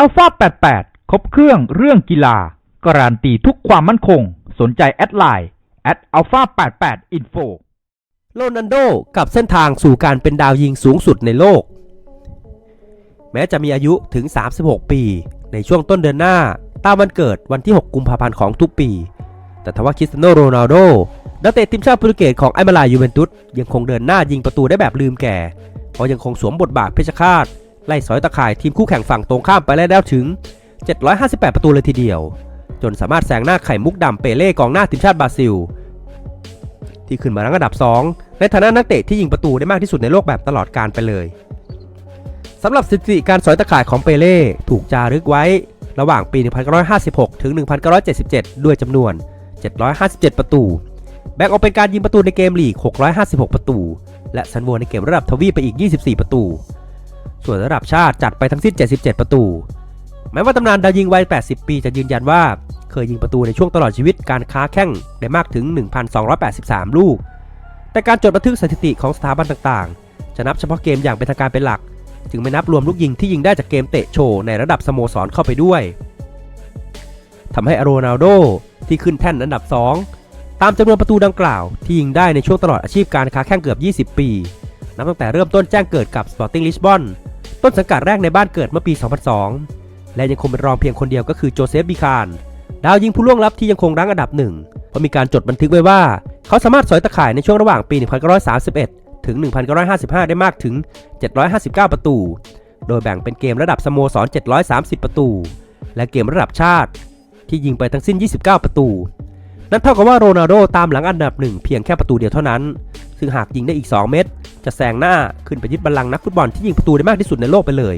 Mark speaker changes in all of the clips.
Speaker 1: อัลฟา88 ครบเครื่องเรื่องกีฬา การันตีทุกความมั่นคง สนใจแอดไลน์แอดอัลฟา88 info
Speaker 2: โรนัลโดกับเส้นทางสู่การเป็นดาวยิงสูงสุดในโลก แม้จะมีอายุถึง 36 ปี ในช่วงต้นเดือนหน้า ตามวันเกิดวันที่ 6 กุมภาพันธ์ของทุกปี แต่ทว่าคริสเตียโนโรนัลโดนักเตะทีมชาติโปรตุเกสของไอมาลายูเวนตุสยังคงเดินหน้ายิงประตูได้แบบลืมแก่เพราะยังคงสวมบทบาทเพชรฆาต ไล่สอยตะข่ายทีมคู่แข่งฝั่งตรงข้ามไปแล้วถึง 758 ประตูเลยทีเดียว จนสามารถแซงหน้าไข่มุกดำเปเล่กองหน้าทีมชาติบราซิล ที่ขึ้นมารั้งอันดับ 2 ในฐานะนักเตะที่ยิงประตูได้มากที่สุดในโลกแบบตลอดการไปเลยสำหรับสถิติการสอยตะข่ายของเปเล่ถูกจารึกไว้ ระหว่างปี 1956 ถึง 1977 ด้วยจำนวน 757 ประตู แบ่งออกเป็นการยิงประตูในเกมลีก 656 ประตู และซันโวในเกมระดับทวีปไปอีก 24 ประตู ส่วนระดับชาติจัดไปทั้งสิ้น 77 ประตู แม้ว่าตำนานดาวยิงวัย 80 ปีจะยืนยันว่า เคยยิงประตูในช่วงตลอดชีวิตการค้าแข้งได้มากถึง 1,283 ลูก แต่การจดบันทึกสถิติของสถาบันต่างๆ จะนับเฉพาะเกมอย่างเป็นทางการเป็นหลัก จึงไม่นับรวมลูกยิงที่ยิงได้จากเกมเตะโชว์ในระดับสโมสรเข้าไปด้วยทำให้อโรนัลโดที่ขึ้นแท่นอันดับ 2 ตามจำนวนประตูดังกล่าว ที่ยิงได้ในช่วงตลอดอาชีพการค้าแข้งเกือบ 20 ปี นับตั้งแต่เริ่มต้นแจ้งเกิดกับ Sporting Lisbon ต้น ต้นสังกัดแรกในบ้านเกิดเมื่อปี 2002 และยังคงเป็นรองเพียงคนเดียวก็คือโจเซฟบิคานดาวยิงผู้ล่วงลับที่ยังคงรั้งอันดับหนึ่งเพราะมีการจดบันทึกไว้ว่า เขาสามารถสอยตะข่ายในช่วงระหว่างปี 1931 ถึง 1955 ได้มากถึง 759 ประตู โดยแบ่งเป็นเกมระดับสโมสร 730 ประตู และเกมระดับชาติ ที่ยิงไปทั้งสิ้น 29 ประตู นั่นเท่ากับว่าโรนัลโดตามหลังอันดับหนึ่งเพียงแค่ประตูเดียวเท่านั้น ซึ่งหากยิงได้อีก 2 เม็ดจะแซงหน้าขึ้นไปยึดบัลลังก์นักฟุตบอลที่ยิงประตูได้มากที่สุดในโลกไปเลย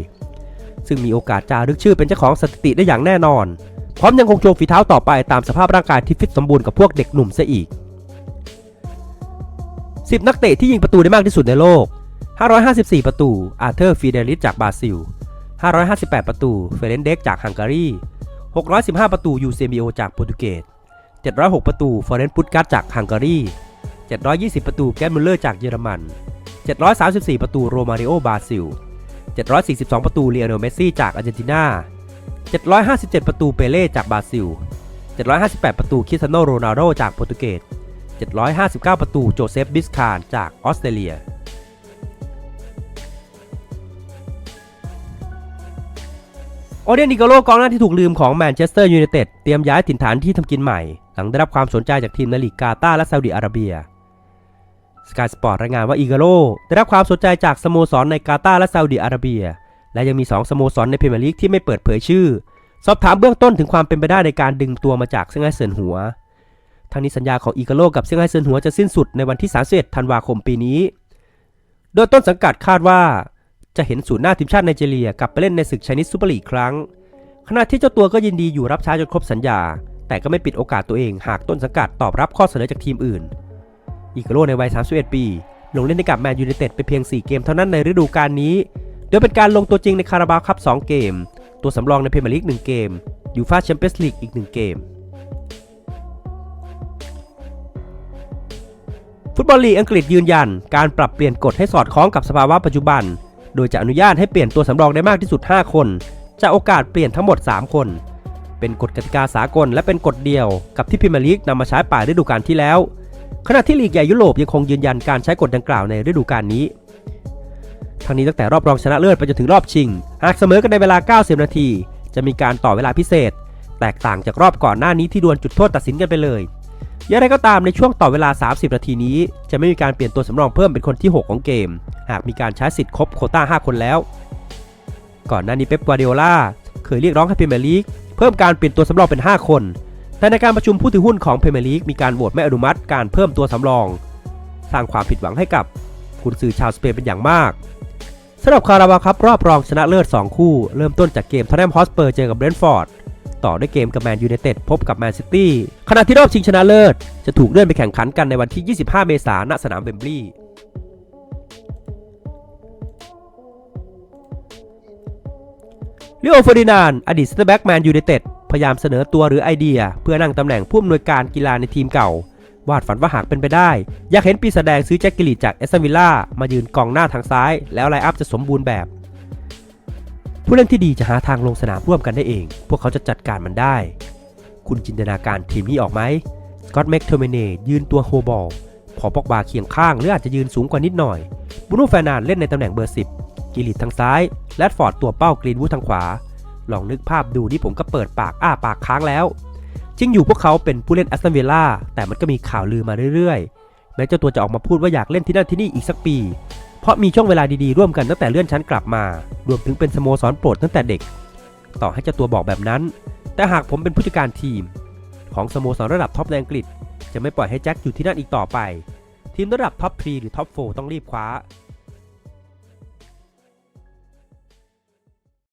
Speaker 2: ซึ่งมีโอกาสจารึกชื่อเป็นเจ้าของสถิติได้อย่างแน่นอน พร้อมยังคงโชว์ฝีเท้าต่อไปตามสภาพร่างกายที่ฟิตสมบูรณ์กับพวกเด็กหนุ่มเสียอีก 10 นักเตะที่ยิงประตูได้มากที่สุดในโลก 554 ประตู อาร์เธอร์ฟีเดลิสจากบราซิล 558 ประตู เฟเรนเด็กจากฮังการี 615 ประตูยูเซมิโอจากโปรตุเกส 706 ประตูฟอร์เรนปุตกัสจากฮังการี 720 ประตูแกนมุลเลอร์จากเยอรมัน 734 ประตูโรมาริโอบราซิล 742 ประตูเลียโนเมสซี่จากอาร์เจนตินา 757 ประตูเปเล่จากบราซิล 758 ประตูคริสเตียโนโรนัลโดจากโปรตุเกส 759 ประตูโจเซฟบิสคานจากออสเตรเลีย โอเดนนิโกโลกองหน้าที่ถูกลืมของแมนเชสเตอร์ยูไนเต็ดเตรียมย้ายถิ่นฐานที่ทำกินใหม่ หลังได้รับความสนใจจากทีมในลีกกาตาร์และซาอุดิอาระเบียสกายสปอร์ตรายงานว่าอีกาโลได้รับความสนใจจากสโมสรในกาตาร์และซาอุดิอาระเบีย และยังมี 2 สโมสรในพรีเมียร์ลีกที่ไม่เปิดเผยชื่อ สอบถามเบื้องต้นถึงความเป็นไปได้ในการดึงตัวมาจากเซี่ยงไฮ้เซินหัวทางนี้สัญญาของอีกาโลกับเซี่ยงไฮ้เซินหัวจะสิ้นสุดในวันที่31ธันวาคมปีนี้ โดยต้นสังกัดคาดว่า จะเห็นศูนย์หน้าทีมชาติไนจีเรียกลับไปเล่นในศึกชนิดซูเปอร์ลีกครั้ง ขณะที่เจ้าตัวก็ยินดีอยู่รับใช้จนครบสัญญา แต่ก็ไม่ปิดโอกาสตัวเองหากต้นสังกัดตอบรับข้อเสนอจากทีมอื่นอีกาโลในวัย 31 ปี ลงเล่นให้กับแมนยูไนเต็ดไปเพียง 4 เกมเท่านั้นในฤดูกาลนี้ โดยเป็นการลงตัวจริงในคาราบาวคัพ 2 เกม ตัวสำรองในพรีเมียร์ลีก 1 เกม ยูฟาแชมเปี้ยนส์ลีกอีก 1 เกมฟุตบอลลีกอังกฤษยืนยัน การปรับเปลี่ยนกฎให้สอดคล้องกับสภาวะปัจจุบัน โดยจะอนุญาตให้เปลี่ยนตัวสำรองได้มากที่สุด 5 คนจากโอกาสเปลี่ยนทั้งหมด 3 คน เป็นกฎกติกาสากลและเป็นกฎเดียวกับที่พรีเมียร์ลีกนำมาใช้ป่าฤดูกาลที่แล้ว ขณะที่ลีกใหญ่ยุโรปยังคงยืนยันการใช้กฎดังกล่าวในฤดูกาลนี้ทั้งนี้ตั้งแต่รอบรองชนะเลิศไปจนถึงรอบชิง หากเสมอกันในเวลา 90 นาที จะมีการต่อเวลาพิเศษ แตกต่างจากรอบก่อนหน้านี้ที่ดวลจุดโทษตัดสินกันไปเลย อย่างไรก็ตามในช่วงต่อเวลา 30 นาทีนี้ จะไม่มีการเปลี่ยนตัวสำรองเพิ่มเป็นคนที่ 6 ของเกม หากมีการใช้สิทธิ์ครบโคต้า 5 คนแล้ว ก่อนหน้านี้เป๊ปกวาร์ดิโอลาเคยเรียกร้องให้พรีเมียร์ลีกเพิ่มการเปลี่ยนตัวสำรองเป็น 5 คน แต่ในการประชุมผู้ถือหุ้นของพรีเมียร์ลีกมีการโหวตไม่อนุมัติการเพิ่มตัวสำรอง สร้างความผิดหวังให้กับกุนซือชาวสเปนเป็นอย่างมากสำหรับคาราบาครับรอบรองชนะเลิศ 2 คู่ เริ่มต้นจากเกมทอตแนมฮอสเปอร์เจอกับเบรนท์ฟอร์ด ต่อด้วยเกมกับแมนยูไนเต็ดพบกับแมนซิตี้ขณะที่รอบชิงชนะเลิศ จะถูกเลื่อนไปแข่งขันกันในวันที่ 25 เมษายนณสนามเวมบลีย์ลิโอเฟอร์ดินานอดีตสเตอร์แบ็กแมนยูไนเต็ดพยายามเสนอตัวหรือไอเดีย เพื่อนั่งตำแหน่งผู้อำนวยการกีฬาในทีมเก่า วาดฝันว่าหากเป็นไปได้ อยากเห็นปีศาจแดงซื้อแจ็คกิลลีจากเอสตันวิลล่ามายืนกองหน้าทางซ้าย แล้วไลอัพจะสมบูรณ์แบบ ผู้เล่นที่ดีจะหาทางลงสนามร่วมกันได้เอง พวกเขาจะจัดการมันได้ คุณจินตนาการทีมนี้ออกไหมสกอตแม็กเทอร์เมเนยืนตัวโฮบอล พอปอกบาเคียงข้างหรืออาจจะยืนสูงกว่านิดหน่อย บูโน่แฟร์นานด์เล่นในตำแหน่งเบอร์ 10 กิลิตทางซ้ายแรดฟอร์ดตัวเป้ากรีนวูดทางขวา ลองนึกภาพดูนี่ผมก็เปิดปากอ้าปากค้างแล้ว จริงอยู่พวกเขาเป็นผู้เล่นแอสตันเวลล่าแต่มันก็มีข่าวลือมาเรื่อยๆ แม้เจ้าตัวจะออกมาพูดว่าอยากเล่นที่นั่นที่นี่อีกสักปี เพราะมีช่วงเวลาดีๆร่วมกันตั้งแต่เลื่อนชั้นกลับมา รวมถึงเป็นสโมสรโปรดตั้งแต่เด็ก ต่อให้เจ้าตัวบอกแบบนั้น แต่หากผมเป็นผู้จัดการทีม ของสโมสรระดับท็อปในอังกฤษ จะไม่ปล่อยให้แจ็คอยู่ที่นั่นอีกต่อไป ทีมระดับท็อปพรีหรือท็อปโฟต้องรีบคว้า